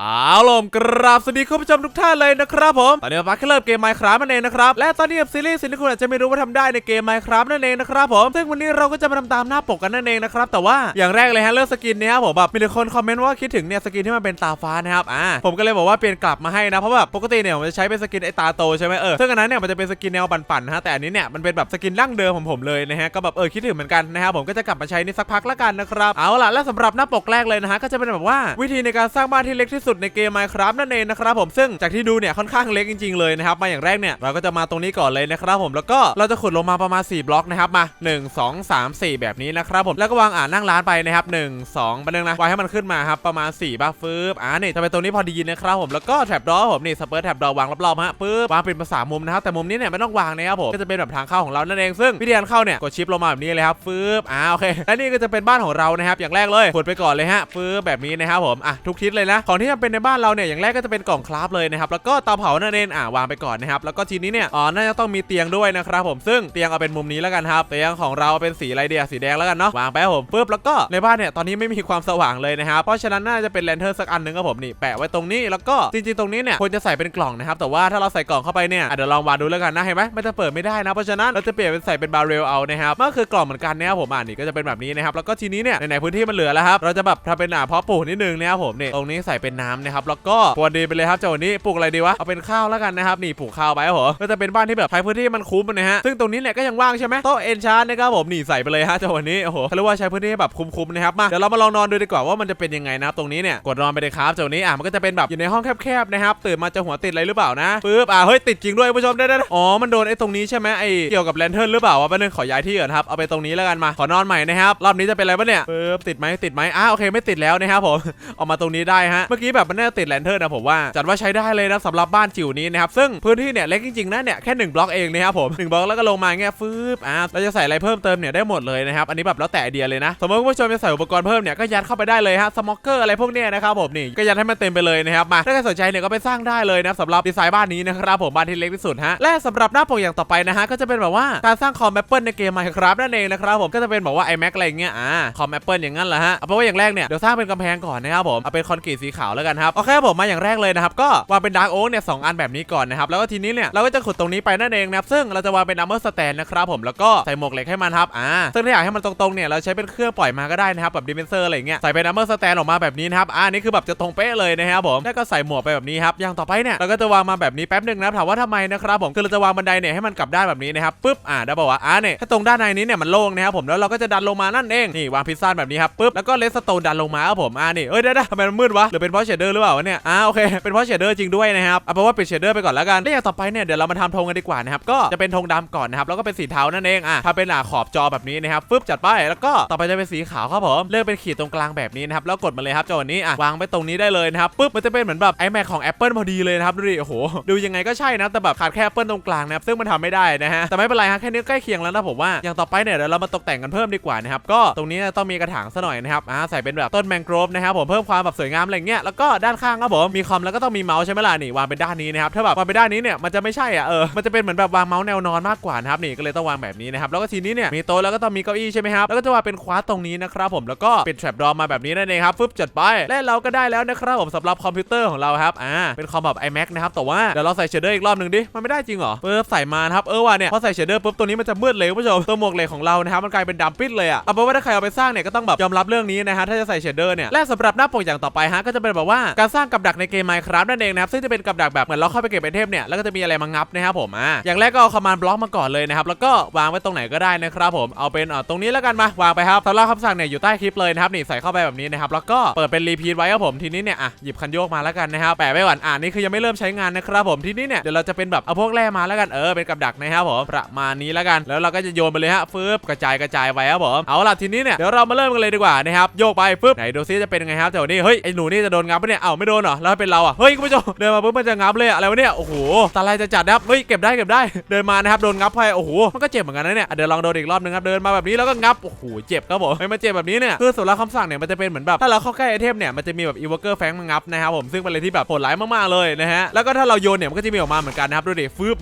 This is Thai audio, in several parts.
เอาลมกราบสวัสดีคุณผู้ชมทุกท่านเลยนะครับผม ตอนนี้มาเริ่มเกม Minecraft นั่นเองนะครับ และตอนนี้กับซีรีส์สิ่งที่คุณอาจจะไม่รู้ว่าทำได้ในเกม Minecraft นั่นเองนะครับผม ซึ่งวันนี้เราก็จะมาทำตามหน้าปกกันนั่นเองนะครับ แต่ว่าอย่างแรกเลยฮะเรื่องสกินเนี้ยผมแบบมีแต่คนคอมเมนต์ว่าคิดถึงเนี่ยสกินที่มันเป็นตาฟ้านะครับ อ่า ผมก็เลยบอกว่าเปลี่ยนกลับมาให้นะ เพราะว่าปกติเนี่ยผมจะใช้เป็นสกินไอตาโตใช่ไหมเออ ซึ่งอันนั้นเนี่ยมันจะเป็นสกินแนวปั่นๆนะฮะ แต่อันนี้เนี่ยมันเป็นแบบสกินดั้งเดิมของผมเลยนะฮะ ก็แบบเออคิดถึงเหมือนกันนะครับผมก็จะกลับมาใช้ในสักพักละกันนะครับ เอาล่ะและสำหรับหน้าปกแรกเลยนะฮะก็จะเป็นแบบว่าวิธีในการสร้างบ้านที่เล็กที่สุดในเกม Minecraft นั่นเองนะครับผมซึ่งจากที่ดูเนี่ยค่อนข้างเล็กจริงๆเลยนะครับมาอย่างแรกเนี่ยเราก็จะมาตรงนี้ก่อนเลยนะครับผมแล้วก็เราจะขุดลงมาประมาณ 4 บล็อกนะครับมา 1 2 3 4 แบบนี้นะครับผมแล้วก็วางอ่านนั่งร้านไปนะครับ1 2บันนึงนะวางให้มันขึ้นมาครับประมาณ4บ้าฟืบอ่านี่จะเป็นตรงนี้พอดีนะครับผมแล้วก็แถบดอผมนี่สเปิร์แถบดอวางรอบๆฮะปึ๊บวางเป็นภาษามุมนะครับแต่มุมนี้เนี่ยไม่ต้องวางนะครับผมก็จะเป็นแบบทางเข้าของเรานั่นเองซึ่งวิธีการเข้าเนี่ยกดชิปลงมาแบบนี้เลยครับฟืบอ่าโอเคและนี่ก็จะเป็นบ้านของเรานะครับอย่างแรกเลยขุดไปก่อนเลยฮะฟืบแบบนี้นะครับผมอะทุกทิศเลยนะของที่จำเป็นในบ้านเราเนี่ยอย่างแรกก็จะเป็นกล่องคราฟเลยนะครับแล้วก็เตาเผานั่นเองอ่าวางไปก่อนนะครับแล้วก็ทีนี้เนี่ยอ๋อน่าจะต้องมีเตียงด้วยนะครับผมซึ่งเตียงเอาเป็นมุมนี้แล้วกันครับเตียงของเราเป็นสีอะไรเดียสีแดงแล้วกันเนาะวางไปครับผมปึ๊บแล้วก็ในบ้านเนี่ยตอนนี้ไม่มีความสว่างเลยนะครับเพราะฉะนั้นน่าจะเป็นแลนเทอร์สักอันหนึงครับผมนี่แปะไว้ตรงนี้แล้วก็จริงๆตรงนี้เนี่ยควรจะใส่เป็นกล่องนะครับแต่ว่าถ้าเราใส่กล่องเข้าไปเนี่ยเดี๋ยวลองวางดูแล้วกันนะเห็นไหมไมันจะเปิดไม่ได้นะเพราะฉะนั้นเราจะเปลี่ยนเป็นใส่เป็นบาร์เรลเอานะครับก็คือกล่องเหมือนกันนะครับผมอ่านี่ก็จะเป็นแบบนี้นะครับแล้วก็ทีนี้เนี่ยในพื้นที่มันเหลือแล้วครับเราจะแบบทำเป็นอ่าเพาะปลูกนิดนึงนะครับผมนี่ตรงนี้ใส่เป็นนำนะครับแล้วก็พรวนดีไปเลยครับเจ้าวันนี้ปลูกอะไรดีวะเอาเป็นข้าวแล้วกันนะครับนี่ปลูกข้าวไปครับผมก็จะเป็นบ้านที่แบบใช้พื้นที่มันคุ้มนะฮะซึ่งตรงนี้เนี่ยก็ยังว่างใช่ไหมโต๊ะเอนชานนะครับผมนี่ใส่ไปเลยฮะเจ้าวันนี้โอ้โหเขาเรียกว่าใช้พื้นที่แบบคุ้มๆนะครับมาเดี๋ยวเรามาลองนอนดูดีกว่าว่ามันจะเป็นยังไงนะครับตรงนี้เนี่ยกดนอนไปเลยครับเจ้าวันนี้อะมันก็จะเป็นแบบอยู่ในห้องแคบๆนะครับตื่นมาจะหัวติดอะไรหรือเปล่านะปึ๊บอะเฮ้ยติดจริงด้วยผู้ชมได้ๆอ๋อมันโดนไอ้ตรงนี้ใช่ไหมไอ้เกี่ยวกับแลนเทิร์นหรือเปล่าวะแป๊บนึงขอย้ายที่ก่อนครับเอาไปตรงนี้แล้วกันมาขอนอนใหม่นะครับรอบนี้จะเป็นอะไรปะเนี่ยปึ๊บติดไหมติดไหมอะโอเคไม่ติดแล้วนะครับผมออกมาตรงนี้ได้ฮะเมื่อกีกี้แบบมันน่าติดแลนเทิร์นะผมว่าจัดว่าใช้ได้เลยนะสำหรับบ้านจิ๋วนี้นะครับซึ่งพื้นที่เนี่ยเล็กจริงๆนะเนี่ยแค่1บล็อกเองนะครับผม1บล็อกแล้วก็ลงมาเงี้ยฟืบอะเราจะใส่อะไรเพิ่มเติมเนี่ยได้หมดเลยนะครับอันนี้แบบแล้วแต่ไอเดียเลยนะสมมติคุณผู้ชมจะใส่อุปกรณ์เพิ่มเนี่ยก็ยัดเข้าไปได้เลยฮะสมอกเกอร์อะไรพวกเนี้ยนะครับผมนี่ก็ยัดให้มันเต็มไปเลยนะครับมาถ้าใครสนใจเนี่ยก็ไปสร้างได้เลยนะสำหรับดีไซน์บ้านนี้นะครับผมบ้านที่เล็กที่สุดฮะและสำหรับหน้าปกอย่างต่อไปนะฮะก็จะเป็นแบบว่าการสร้างคอมแอปเปิลในเกม Minecraft นั่นเองนะครับผมก็จะเป็นแบบว่า iMac อะไรเงี้ยอ่าคอมแอปเปิลอย่างนั้นแหละฮะเอาเป็นว่าอย่างแรกเนี่ยเดี๋ยวสร้างเป็นกำแพงก่อนนะครับผมเอาเป็นคอนกรีตสีขาวแล้วกันครับโอเคครับผมมาอย่างแรกเลยนะครับก็วางเป็นดาร์กโอ๊กเนี่ยสองอันแบบนี้ก่อนนะครับแล้วก็ทีนี้เนี่ยเราก็จะขุดตรงนี้ไปนั่นเองนะครับซึ่งเราจะวางเป็นอัมเมอร์สแตนนะครับผมแล้วก็ใส่หมวกเหล็กให้มันครับอ่าซึ่งถ้าอยากให้มันตรงๆเนี่ยเราใช้เป็นเครื่องปล่อยมาก็ได้นะครับแบบดิเมนเซอร์อะไรเงี้ยใส่เป็นอัมเมอร์สแตนออกมาแบบนี้นะครับอ่านี่คือแบบจะตรงเป๊ะเลยนะครับผมแล้วก็ใส่หมวกไปแบบนี้ครับอย่างต่อไปเนี่ยเราก็จะวางมาแบบนี้แป๊บหนึ่งนะครับถามว่าทำไมนะครับผมคือเราจะวางบันไดเนี่ยให้มันกลับด้านแบบนี้นะครับปุ๊บอ่าได้บอกว่าอ่าเนี่ยถ้าตรงด้านในนี้เนี่ยมันโล่งนะครับผมแล้วเราก็จะดันลงมานั่นเองนี่วางพิซซ่าแบบนี้ครับปุ๊บแล้วก็เลสโตนดันลงมาครับผมอ่านี่เอ้ยได้ได้ทำไมมันมืดวะหรือเป็นเพราะเชดเดอร์หรือเปล่าวะเนี่ย อ่าโอเค เป็นเพราะเชดเดอร์จริงด้วยนะครับ เอาเป็นว่าเปิดเชดเดอร์ไปก่อนแล้วกันแล้วอย่างต่อไปเนี่ยเดี๋ยวเรามาทำธงกันดีกว่านะครับ ก็จะเป็นธงดำก่อนนะครับ แล้วก็เป็นสีเทานั่นเอง อะถ้าเป็นอ่าขอบจอแบบนี้นะครับปึ๊บจัดไป แล้วก็ต่อไปจะเป็นสีขาวครับผม เลือกเป็นขีดตรงกลางแบบนี้นะครับ แล้วกดมาเลยครับจอนี้ อะวางไปตรงนี้ได้เลยนะครับปึ๊บ มันจะเป็นเหมือนแบบ iMac ของ Apple พอดีเลยนะครับดูดิ โอ้โห ดูยังไงก็ใช่นะ แต่แบบขาดแค่ Apple ตรงกลางนะครับ ซึ่งมันทำไม่ได้นะฮะ แต่ไม่เป็นไรฮะ แค่นี้ใกล้เคียงแล้วนะผมว่า อย่างต่อไปเนี่ยเดี๋ยวเรามาตกแต่งกันเพิ่มดีกว่านะครับ ก็ตรงนี้ต้องมีกระถางซะหน่อยนะครับ อ่า ใส่เป็นแบบต้นแมงโกรฟนะครับผม เพิ่มความแบบสวยงามอะไรเงี้ยแล้วก็ด้านข้างครับผมมีคอมแล้วก็ต้องมีเมาส์ใช่ไหมล่ะนี่วางเป็นด้านนี้นะครับถ้าแบบวางเป็นด้านนี้เนี่ยมันจะไม่ใช่อะเออมันจะเป็นเหมือนแบบวางเมาส์แนวนอนมากกว่านะครับนี่ก็เลยต้องวางแบบนี้นะครับแล้วก็ทีนี้เนี่ยมีโต๊ะแล้วก็ต้องมีเก้าอี้ใช่ไหมครับแล้วก็จะวางเป็นคว้าตรงนี้นะครับผมแล้วก็เป็นแทรปดอมาแบบนี้นั่นเองครับฟึบจัดไปและเราก็ได้แล้วนะครับผมสำหรับคอมพิวเตอร์ของเราครับอ่าเป็นคอมแบบ iMac นะครับแต่ว่าเดี๋ยวเราใส่เชดเดอร์อีกรอบหนึ่งดิมันไม่ได้จริงเหรอปึ๊บใส่มานะครับเออว่ะเนี่ยพอใส่เชดเดอร์ปุ๊บตัวนี้มันจะมืดเลยคุณผู้ชมตัวหมวกเหล็กของเรานะครับมันกลายเป็นดำปิดเลยอะเอาเป็นว่าถ้าใครเอาไปสร้างเนี่ยก็ต้องแบบยอมรับเรื่องนี้นะฮะถ้าจะใส่เชดเดอร์เนี่ยและสำหรับหน้าปกอย่างต่อไปฮะก็จะเป็นแบบว่าการสร้างกับดักในเกม Minecraft นั่นเองนะครับซึ่งจะเป็นกับดักแบบเหมือนเราเข้าไปเก็บไอเทมเนี่ยแล้วก็จะมีอะไรมางับนะครับผมอ่าอย่างแรกก็เอาคอมมานด์บล็อกมาก่อนเลยนะครับแล้วก็วางไว้ตรงไหนก็ได้นะครับผมเอาเป็นตรงนี้แล้วกันมาวางไปครับสำหรับคำสั่งเนี่ยอยู่ใต้คลิปเลยนะครับนี่ใส่เข้าไปแบบนี้นะครับแล้วก็เปิดเป็นรีพีทไว้ครับผมทีนี้เนี่ยอะหยิบคันโยกมาแล้วกันนะครับแปะไว้ก่อนอ่านี่คือยังไม่เริ่มใช้งานนะครับผมทีนี้เนี่ยเดี๋ยวเราจะเป็นแบบเอาพวกแร่มาแล้วกันเออเป็นกับดักนะครับผมประมาณนี้แล้วกันแล้วเราก็จะโยนไปเลยฮะฟึบกระจายกระจายไว้ครับผมเอาล่ะทีนี้เนี่ยเดี๋ยวเรามาเริ่มกันเลยดีกว่านะครับโยกไปฟึบไหนดูซิจะเป็นไงครับเจ้านี่เฮ้ยไอ้หนูนี่จะโดนงัับปะเนี่ยเอ้าไม่โดนเหรอแล้วเป็นเราอะเฮ้ยคุณผู้ชมเดินมาปุ๊บมันจะงับเลยอะไรวะเนี่ยโอ้โหตาลายจะจัดนะครับเฮ้ยเก็บได้เก็บได้เดินมานะครับโดนงับไปโอ้โหมันก็เจ็บเหมือนกันนะเนี่ยเดี๋ยวลองโดนอีกรอบนึงครับเดินมาแบบนี้แล้วก็งับโอ้โหเจ็บครับผมเฮ้ยมันเจ็บแบบนี้เนี่ยคือสำหรับคำสั่งเนี่ยมันจะเป็นเหมือนแบบถ้าเราเข้าใกล้ไอเทมเนี่ยมันจะมีแบบอีวอเกอร์แฟงมางับนะครับผมซึ่งเป็นอะไรที่แบบโหดร้ายมากๆเลยนะฮะแล้วก็ถ้าเราโยนเนี่ยมันก็จะมีออกมาเหมือนกันนะครับดูดิฟึบ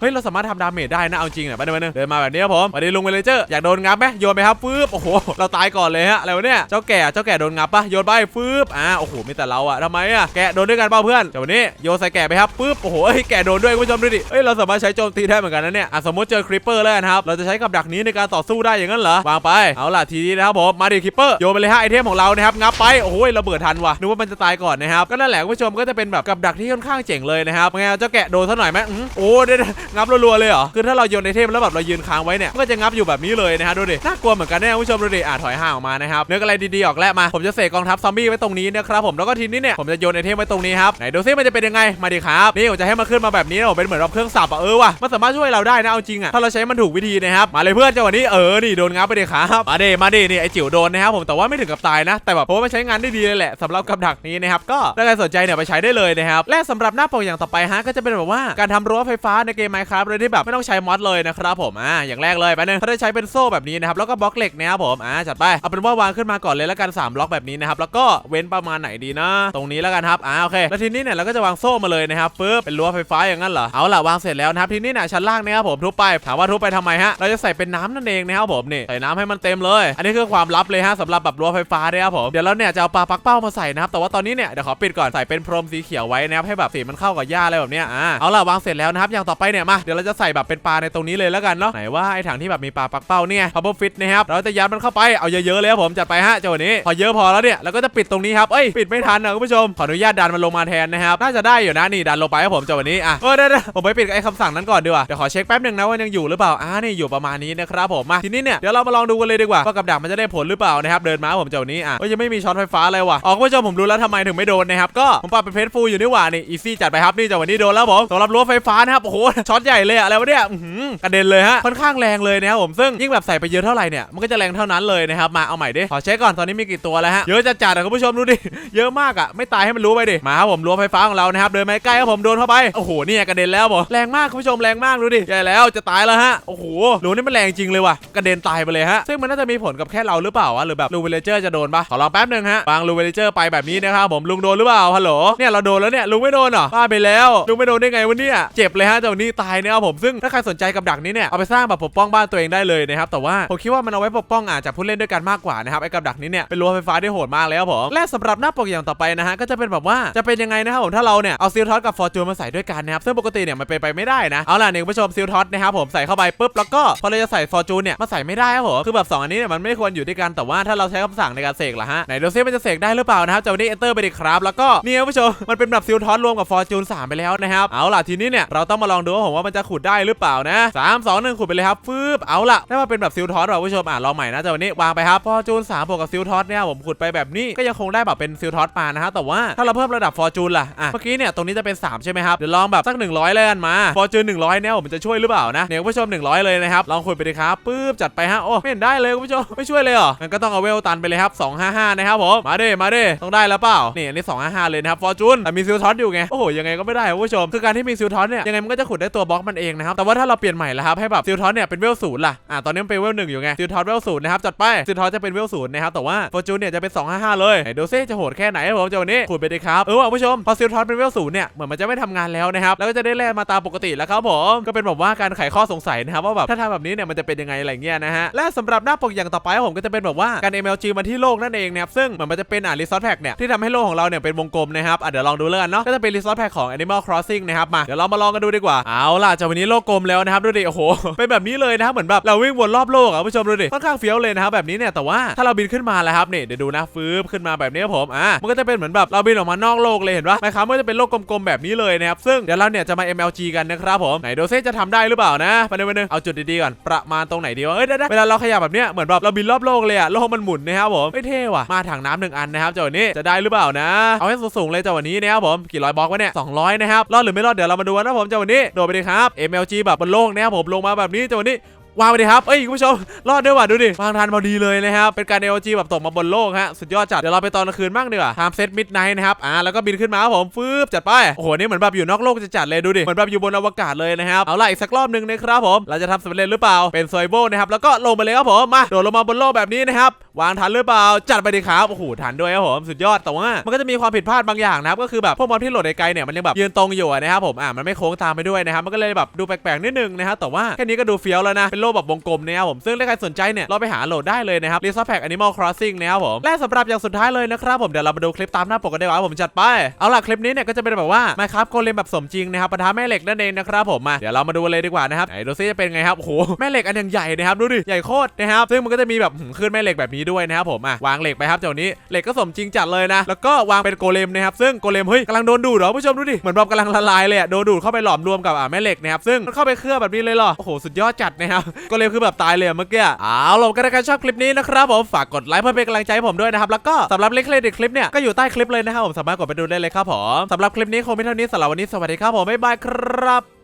เฮ้ยเราสามารถทำดาเมจได้นะเอาจริงเนี่ยไปเดินเดินมาแบบนี้ครับผมมาดิลุงเวเลเจอร์อยากโดนงับไหมโยนไปครับฟึบโอ้โหเราตายก่อนเลยฮะอะไรวะเนี่ยเจ้าแก่เจ้าแก่โดนงับปะโยนไปฟึบอ่าโอ้โหมีแต่เราอะทำไมอะแกะโดนด้วยกันเปล่าเพื่อนเดี๋ยววันนี้โยนใส่แกะไปครับปึ๊บโอ้โหแกะโดนด้วยคุณผู้ชมดูดิเอ้ยเราสามารถใช้โจมตีได้เหมือนกันนะเนี่ยสมมติเจอคริปเปอร์แล้วกันครับเราจะใช้กับดักนี้ในการต่อสู้ได้อย่างนั้นเหรอวางไปเอาล่ะทีนี้นะครับผมมาดิคริปเปอร์โยนไปเลยฮะไอเทมของเรานะครับงับไปโอ้โหระเบิดทันว่ะนึกว่ามันจะตายก่อนนะครับก็นั่นแหละคุณผู้ชมก็จะเป็นแบบกับดักที่ค่อนข้างเจ๋งเลยนะครับไงเอาเจ้าแกะโดนซะหน่อยไหมโอ้ได้งับรัวๆเลยเหรอคือถ้าเราโยนไอเทมแล้วแบบเรายืนค้างไว้เนี่ยก็จะงับอยู่แบบนี้เลยนะฮะดูดิน่ากลัวเหมือนกันเนี่ยคุณผู้ชมดูดิอะถอยห่างออกมานะครับนึกอะไรดีๆออกแล้วมาผมจะเสกกองทัพซอมบี้ไว้ตรงนี้นะครับผมแล้วก็ทีนี้เนี่ยผมจะโยนไอเทมไว้ตรงนี้ครับไหนดูซิมันจะเป็นยังไงมาดิครับนี่ผมจะให้มันขึ้นมาแบบนี้นะผมเป็นเหมือนแบบเครื่องสับอะเออว่ะมันสามารถช่วยเราได้นะเอาจริงอะถ้าเราใช้มันถูกวิธีนะครับมาเลยเพื่อนจังหวะนี้เออนี่โดนงับไปดิครับมาดิมาดินี่ไอจิ๋วโดนนะครับผมแต่ว่าไม่ถึงกับตายนะ แต่แบบผมว่ามันใช้งานได้ดีเลยแหละสำหรับกับดักนี้นะครับก็ถ้าใครสนใจเนี่ยไปใช้ได้เลยนะครับและสำหรับหน้าปกอย่างต่อไปฮะก็จะเป็นแบบว่าการทำรั้วไฟฟ้าในเกม Minecraft โดยที่แบบไม่ต้องใช้มอดเลยนะครับผมอ่าอย่างแรกเลยไปนึงเขาได้ใช้เป็นโซ่แบบนี้นะครับแล้วก็บล็อกเหล็กนะครับผมอ่าจัดไปเอาเป็นว่าวางขึ้นมาก่อนเลยแล้วกันสามบล็อกแบบนี้นะครับแล้วก็เว้นประมาณไหนดีนะนะ ตรงนี้แล้วกันครับอ่าโอเคแล้วทีนี้เนี่ยเราก็จะวางโซ่มาเลยนะครับปึ๊บเป็นรั้วไฟฟ้าอย่างนั้นเหรอเอาล่ะวางเสร็จแล้วนะครับทีนี้เนี่ยชั้นล่างนะครับผมทุบไปถามว่าทุบไปทำไมฮะเราจะใส่เป็นน้ำนั่นเองนะครับผมนี่ใส่น้ำให้มันเต็มเลย อันนี้คือความลับเลยฮะสำหรับแบบรั้วไฟฟ้าเนี่ยครับผมเดี๋ยวเราเนี่ยจะเอาปลาปักเป้ามาใส่นะครับแต่ว่าตอนนี้เนี่ยเดี๋ยวขอปิดก่อนใส่เป็นพรมสีเขียวไว้นะครับให้แบบสีมันเข้ากับหญ้าอะไรแบบเนี้ยอ่าเอาล่ะวางเสร็จแล้วนะครับอย่างต่อไปเนี่ยมาเดี๋ยวเราจะใส่แบบเป็นปลาในตรงนี้เลยแล้วกันเนาะไหนว่าไอ้ถังที่แบบมีปลาปักเป้าเนี่ยพับเบิลฟิตนะครับเราจะยัดมันเข้าไปเอาเยอะๆเลยครับผมจัดไปฮะเจ้าวันนี้พอเยอะพอแล้วเนี่ยเราก็จะปิดตรงนี้ครับเอ้ยปิดไม่ททันนะคุณผู้ชม ขออนุญาตดันมันลงมาแทนนะครับ น่าจะได้อยู่นะนี่ดันลงไปครับผมจ้าวันนี้ อะเออได้ๆผมไปปิดไอ้คำสั่งนั้นก่อนดีกว่า เดี๋ยวขอเช็คแป๊บหนึ่งนะว่ายังอยู่หรือเปล่า อ่านี่อยู่ประมาณนี้นะครับผม มาทีนี้เนี่ยเดี๋ยวเรามาลองดูกันเลยดีกว่าว่ากับดักมันจะได้ผลหรือเปล่านะครับ เดินมาผมจ้าวันนี้ อะเอ้ยังไม่มีช็อตไฟฟ้าเลยว่ะอ๋อคุณผู้ชมผมรู้แล้วทำไมถึงไม่โดนนะครับก็ผมปรับเป็นเพชรฟูอยู่นี่หว่านี่อีซี่จัดไปครับนี่จ้าวันนี้โดนแล้วผมสำหรับรั้วไฟฟ้านะครับโอ้โหช็อตใหญ่เลยอะอะไรวะเนี่ยอื้อหือกระเด็นเลยฮะค่อนข้างแรงเลยนะครับผมซึ่งยิ่งแบบใส่ไปเยอะเท่าไหร่เนี่ยมันก็จะแรงเท่านั้นเลยนะครับมาเอาใหม่ดิขอเช็คก่อนตอนนี้มีกี่ตัวแล้วฮะเยอะจัดจัดอะคุณผู้ชมดูดิเยอะมากอะไม่ตายให้มันรู้ไปดิมาครับผมรั้วไฟฟ้าของเรานะครับเดินมาใกล้ครับผมโดนเข้าไปโอ้โหเนี่ยกระเด็นแล้วผมแรงมากคุณผู้ชมแรงมากดูดิใหญ่แล้วจะตายแล้วฮะโอ้โหรูนี่มันแรงจริงเลยว่ะกระเด็นตายไปเลยฮะซึ่งมันน่าจะมีผลกับแค่เราหรือเปล่าวะหรือแบบลูเวลเจอร์จะโดนปะขอลองแป๊บหนึงฮะวางลูเวลเจอร์ไปแบบนี้นะครับผมลุงโดนหรือเปล่าฮัลโหลเนี่ยเราโดนแล้วเนี่ยลุงไม่โดนเหรอบ้าไปแล้วลุงไม่โดนได้ไงวะเนี่ยเจ็บเลยฮะจ้านี่ตายนะครับผมซึ่งถ้าใครสนใจกับดักนี้เนี่ยเอาไปสร้างแบบปกป้องบ้านตัวเองได้เลยนะครับแต่ว่าผมคิดว่ามันเอาไว้ปกป้องอาจจะผู้เล่นด้วยกันมากกว่านะครับไอ้กับดักนี้เนี่ยเป็นรั้วไฟฟ้าที่โหดมากเลยครับผมและสำหรับหน้าปกอย่างต่อไปนะฮะก็จะเป็นแบบว่าจะเป็นยังไงนะครับผมถ้าเราเนี่ยเอาซิลท็อตกับฟอร์จูนมาใส่ด้วยกันนะครับซึ่งปกติเนี่ยมันเป็นไปไม่ได้นะเอาล่ะเนี่ยผู้ชมซิลท็อตนะครับผมใส่เข้าไปปุ๊บแล้วก็พอเราจะใส่ฟอร์จูนเนี่ยมาใส่ไม่ได้ครับผมคือแบบสองอันนี้เนี่ยมันไม่ควรอยู่ด้วยกันแต่ว่าถ้าเราใช้คำสั่งในการเสกล่ะฮะไหนดูซิมันจะเสกได้หรือเปล่านะครับจะวันนี้ enter ไปดิครับแล้วก็นี่ครับคุณผู้ชมมันเป็นแบบซิลท็อตรวมกับฟอร์จูน3ไปแล้วนะครับเอาล่ะทีนี้เนี่ยเราต้องมาลองดูว่าผมว่ามันจะขุดได้หรือเปล่านะสามสองหนึ่งขุดไปเลยครับฟืบเอาล่ะได้มาเป็นแบบซิลท็อตว่ะคุณผู้ชมอะลองใหม่นะจะวันนี้วางไปครับฟอร์จูน3บวกกับซิลท็อตเนี่ยผมขุดไปแบบนี้ก็ยังคงได้แบบเป็นซิลท็อตปมานะฮะแต่ว่าถ้าเราเพิ่มระดับฟอร์จูนล่ะอะเมื่อกี้เนี่ยตรงนี้จะเป็น 3 ใช่ไหมครับเดี๋ยวลองแบบสัก 100เลยกันมาฟอร์จูน100เนี่ยผมจะช่วยหรือเปล่านะเนี่ยคุณผู้ชม 100 เลยนะครับลองขุดไปดิครับปื๊บจัดไปฮะโอ้ไม่เห็นได้เลยคุณผู้ชมไม่ช่วยเลยเหรองั้นก็ต้องเอาเวลตันไปเลยครับ255นะครับผมมาเด้มาเด้ต้องได้แล้วเปล่านี่อันนี้255เลยนะครับฟอร์จูนแต่มีซิลท็อตอยู่ไงโอ้โหยังไงก็ไม่ได้คุณผู้ชมคือการที่มีซิลท็อตเนี่ยยังไงมันก็จะขุดได้ตัวบล็อกมันเองนะครับแต่ว่าถ้าเราเปลี่ยนใหม่แล้วครับให้แบบซิลท็อตเนี่ยเป็นเวลศูนย์ล่ะอะตอนนี้มันเป็นเวลหนึ่งอยู่ไงซิลท็อตเวลศูนย์นะครับจัดไปซิลท็อตจะเป็นเวลศูนย์นะครับแต่ว่าฟอร์จูนเนี่ยจะเป็น255เลยไหนดูซิจะโหดแค่ไหนครับผมจ้าวันนี้ขุดไปดิครับเออว่ะคุณผู้ชมพอซิลทอตเป็นเวลศูนย์เนี่ยเหมือนมันจะไม่ทำงานแล้วนะครับแล้วก็จะได้แร่มาตามปกติแล้วครับผมก็เป็นแบบว่าการไขข้อสงสัยนะครับว่าแบบถ้าทำแบบนี้เนี่ยมันจะเป็นยังไงอะไรเงี้ยนะฮะและสำหรับหน้าปกอย่างต่อไปผมก็จะเป็นแบบว่าการ MLG มาที่โลกนั่นเองนะครับซึ่งเหมือนมันจะเป็นอ่า resource pack เนี่ยที่ทำให้โลกของเราเนี่ยเป็นวงกลมนะครับอะเดี๋ยวลองดูแล้วกันเนาะก็จะเป็น resource pack ของ Animal Crossing นะครับมาเดี๋ยวเรามาลองกันดูดีกว่าเอาล่ะจากวันนี้โลกกลมแล้วนะครับดูดิโอ้โหเป็นแบบนี้เลยนะครับเหมือนแบบเราวิ่งวนรอบโลกอะผู้ชมดูดิค่อนข้างเฟี้ยวเลยนะครับแบบนี้เนี่ยแต่ว่าถ้าเราบินขึ้นมาแล้วครับเนี่ยเดี๋ยวดูนะฟืบขึ้นมาแบบนี้ครับผมอะมันก็จะเป็นเหมือนแบบเราบินออกมานอกโลกเลยเห็นปะนะครับมันก็จะเป็นโลกกลมๆแบบนี้เลยนะครับซึ่งเดี๋ยวเราเนี่ยจะมา MLG กันนะครับผมไหนโดเซ่จะทำได้หรือเปล่านะไปหนึ่งไปหนึ่งเอาจุดดีๆก่อนประมาณตรงไหนดีวะเอ้ยได้ๆเวลาเราขยับแบบเนี้ยเหมือนแบบเราบินรอบโลกเลยอะโลกมันหมุนนะครับผมไม่เท่ว่ะมาถังน้ำหนึ่งอันนะครับเจ้าวันนี้จะได้หรือเปล่านะ เอาให้สูงๆเลยเจ้าวันนี้นะครับผมกี่ร้อยบล็อกวะเนี่ย200นะครับรอดหรือไม่รอดเดี๋ยวเรามาดูกันนะผมเจ้าวันนี้โดดไปดิครับ MLG แบบบนโลกนะครับผมลงมาแบบนี้เจ้าวันนี้ วางไปดิครับเอ้ยคุณผู้ชมรอดด้วยว่ะดูดิวางทันพอดีเลยนะครับเป็นการ LG แบบตกมาบนโลกฮะสุดยอดจัดเดี๋ยวเราไปตอนกลางคืนบ้างดีกว่า time set midnight นะครับอ่าแล้วก็บินขึ้นมาครับผมฟืบจัดไปโอ้โหนี่เหมือนแบบอยู่นอกโลกจะจัดเลยดูดิเหมือนแบบอยู่บนอวกาศเลยนะครับเอาล่ะอีกสักรอบหนึ่งนะครับผมเราจะทำสำเร็จหรือเปล่าเป็นโซยโบนะครับแล้วก็ลงไปเลยครับผมมาโดดลงมาบนโลกแบบนี้นะครับวางทันหรือเปล่าจัดไปดิครับโอ้โหทันด้วยครับผมสุดยอดแต่ว่ามันก็จะมีความผิดพลาดบางอย่างนะครับก็คือแบบพวกมอนที่โหลดไกลเนี่ยมันยังแบบยืนตรงอยู่นะครับผมอ่ามันไม่โค้งตามไปด้วยนะครับมันก็เลยแบบดูแปลกๆนิดนึงนะครับแต่ว่าแค่นี้ก็ดูเฟี้ยวแล้วนะเป็นโลแบบวงกลมเนะครับผมซึ่งถ้าใครสนใจเนี่ยเราไปหาโหลดได้เลยนะครับ Resource Pack Animal Crossing นะครับผมและสำหรับอย่างสุดท้ายเลยนะครับผมเดี๋ยวเรามาดูคลิปตามหน้าปกกันไดีกว่าผมจัดไปเอาล่ะคลิปนี้เนี่ยก็จะเป็นแบบว่า Minecraft โกเลมแบบสมจริงนะครับปะทะแม่เหล็กนั่นเองนะครับผมมาเดี๋ยวเรามาดูเลยดีกว่านะครับไหนดูซิจะเป็นไงครับโอ้โหแม่เหล็กอันยังใหญ่นะครับดูดิใหญ่โคตรนะครับซึ่งมันก็จะมีแบบขึ้นแม่เหล็กแบบนี้ด้วยนะครับผมอะวางเหล็กไปครับเดี๋ยวนี้เหล็กก็สมจริงจัดเลยนะแล้วก็วางเป็นโกเลมนะครับซึ่งโกเลมเฮ้ยกำลังโดนดูดเหรอผู้ชมดูดิเหมือนแบบกำลังละลายเลยอะโดนดูดเข้าไปหลอมรวมกับอ่าแม่เหล็กนะครับซึ่งมันเข้าไปเคลือบแบบนี้เลยเหรอโอ้โหสุดยอดจัดนะครับก็เลยคือแบบตายเลยอะเมื่อกี้เอาล่ะก็ถ้ารชอบคลิปนี้นะครับผมฝากกดไลค์เพื่อเป็นกำลังใจให้ผมด้วยนะครับแล้วก็สำหรับลิงก์เครดิตคลิปเนี่ยก็อยู่ใต้คลิปเลยนะครับผมสามารถกดไปดูได้เลยครับผมสำหรับคลิปนี้คงไม่เท่านี้สำหรับวันนี้สวัสดีครับผมบ๊ายบายครับ